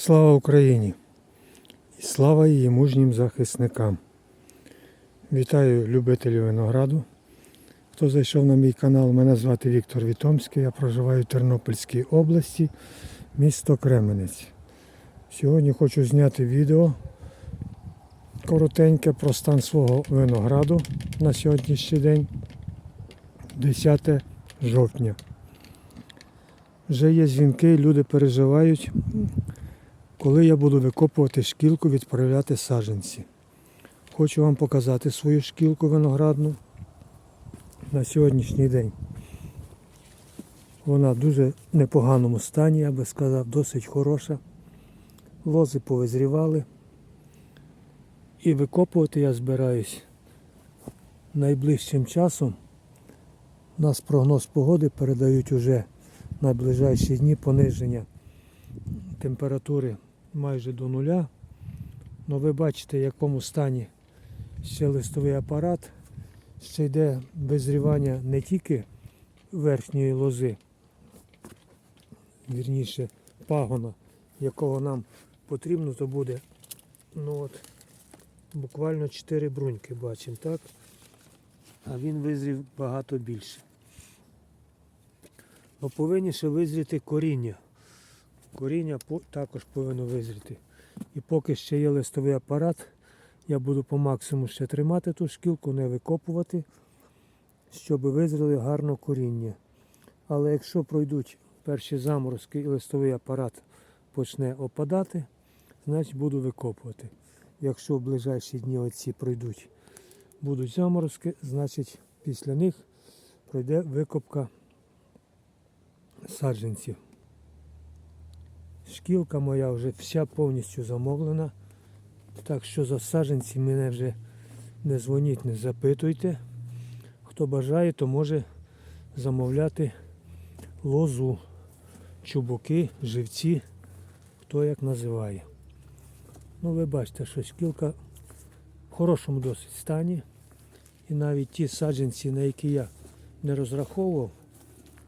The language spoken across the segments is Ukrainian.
Слава Україні! І слава її мужнім захисникам. Вітаю любителів винограду. Хто зайшов на мій канал, мене звати Віктор Вітомський. Я проживаю в Тернопільській області, місто Кременець. Сьогодні хочу зняти відео коротеньке про стан свого винограду на сьогоднішній день, 10 жовтня. Вже є дзвінки, люди переживають, коли я буду викопувати шкілку, відправляти саджанці. Хочу вам показати свою шкілку виноградну на сьогоднішній день. Вона в дуже непоганому стані, я би сказав, досить хороша. Лози повизрівали. І викопувати я збираюсь найближчим часом. У нас прогноз погоди передають уже на ближайші дні пониження температури майже до нуля. Ну ви бачите, в якому стані ще листовий апарат, ще йде визрівання не тільки верхньої лози, вірніше пагона, якого нам потрібно, то буде ну от, буквально 4 бруньки бачимо, так? А він визрів багато більше. Бо повинні ще визріти коріння. Коріння також повинно визріти. І поки ще є листовий апарат, я буду по максимуму ще тримати ту шкілку, не викопувати, щоб визріли гарно коріння. Але якщо пройдуть перші заморозки і листовий апарат почне опадати, значить буду викопувати. Якщо в ближайші дні оці пройдуть, будуть заморозки, значить після них пройде викопка саджанців. Шкілка моя вже вся повністю замовлена. Так що за саджанці мене вже не дзвоніть, не запитуйте. Хто бажає, то може замовляти лозу, чубуки, живці, хто як називає. Ну ви бачите, що шкілка в хорошому досить стані. І навіть ті саджанці, на які я не розраховував,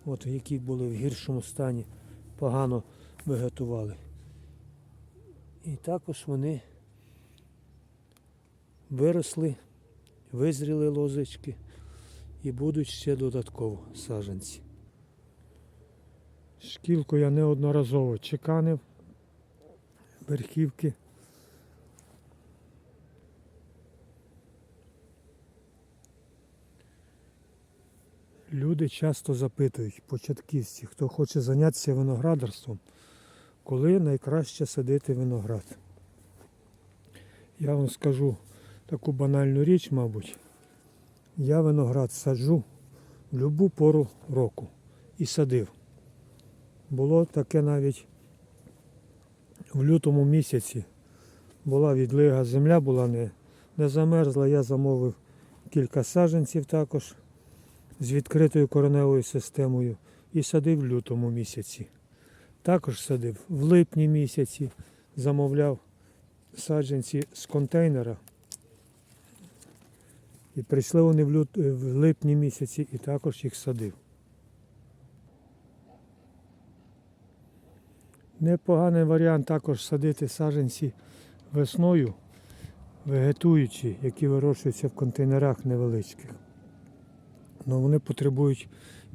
от які були в гіршому стані, погано виготували. І також вони виросли, визріли лозочки і будуть ще додатково саджанці. Шкілку я неодноразово чеканив, верхівки. Люди часто запитують, початківці, хто хоче зайнятися виноградарством, коли найкраще садити виноград. Я вам скажу таку банальну річ, мабуть. Я виноград саджу в будь-яку пору року і садив. Було таке навіть в лютому місяці. Була відлига, земля була не, не замерзла, я замовив кілька саджанців також з відкритою кореневою системою і садив в лютому місяці. Також садив в липні місяці, замовляв саджанці з контейнера. І прийшли вони в, лют... в липні місяці і також їх садив. Непоганий варіант також садити саджанці весною, вегетуючі, які вирощуються в контейнерах невеличких. Але вони потребують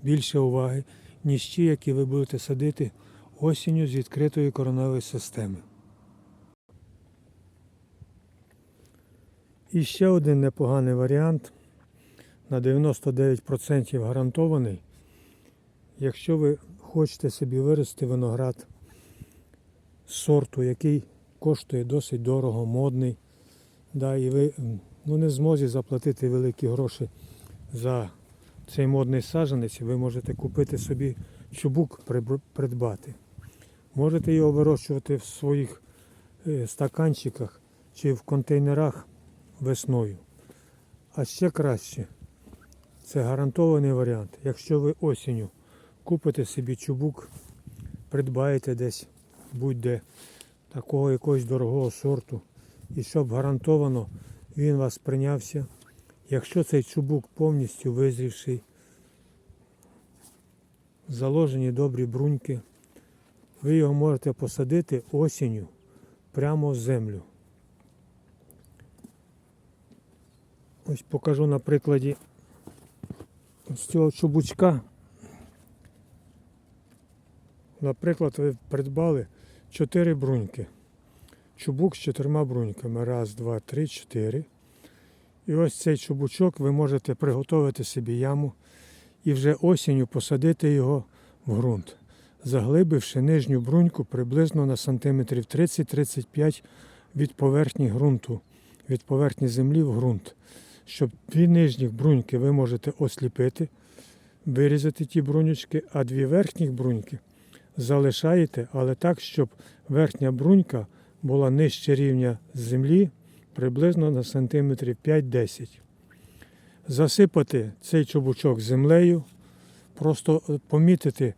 більше уваги, ніж ті, які ви будете садити осінню з відкритої коронавої системи. І ще один непоганий варіант, на 99% гарантований. Якщо ви хочете собі вирости виноград сорту, який коштує досить дорого, модний, да, і ви ну, не зможете заплатити великі гроші за цей модний саджанець, ви можете купити собі чубук придбати. Можете його вирощувати в своїх е, стаканчиках чи в контейнерах весною. А ще краще, це гарантований варіант. Якщо ви осінню купите собі чубук, придбаєте десь будь-де такого якогось дорогого сорту, і щоб гарантовано він вас прийнявся. Якщо цей чубук повністю визрівший, заложені добрі бруньки, ви його можете посадити осінню прямо в землю. Ось покажу на прикладі ось цього чубучка. Наприклад, ви придбали 4 бруньки. Чубук з чотирма бруньками. Раз, два, три, чотири. І ось цей чубучок ви можете приготувати собі яму і вже осінню посадити його в ґрунт, заглибивши нижню бруньку приблизно на сантиметрів 30-35 від поверхні ґрунту, від поверхні землі в ґрунт. Щоб дві нижніх бруньки ви можете осліпити, вирізати ті брунючки, а дві верхніх бруньки залишаєте, але так, щоб верхня брунька була нижче рівня землі приблизно на сантиметрів 5-10. Засипати цей чубучок землею, просто е, помітити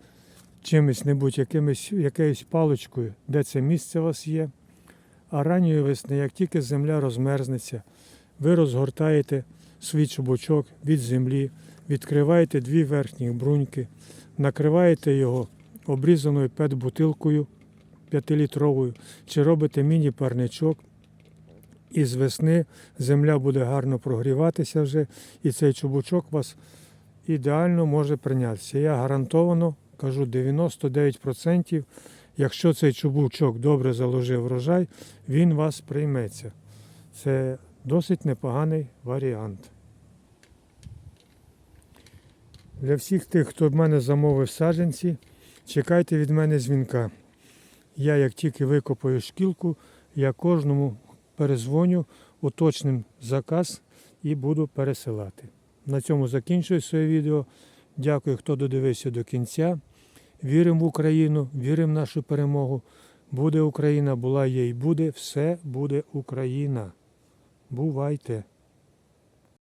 чимось небудь, якимось, якоюсь паличкою, де це місце у вас є. А ранньої весни, як тільки земля розмерзнеться, ви розгортаєте свій чубучок від землі, відкриваєте дві верхні бруньки, накриваєте його обрізаною пет-бутилкою 5-літровою, чи робите міні-парничок. І з весни земля буде гарно прогріватися вже, і цей чубучок вас ідеально може прийнятися. Я гарантовано кажу 99%, якщо цей чубучок добре заложив врожай, він вас прийметься. Це досить непоганий варіант. Для всіх тих, хто в мене замовив саджанці, чекайте від мене дзвінка. Я як тільки викопаю шкілку, я кожному перезвоню, уточним заказ і буду пересилати. На цьому закінчую своє відео. Дякую, хто додивився до кінця. Віримо в Україну, віримо в нашу перемогу. Буде Україна, була є і буде. Все буде Україна. Бувайте!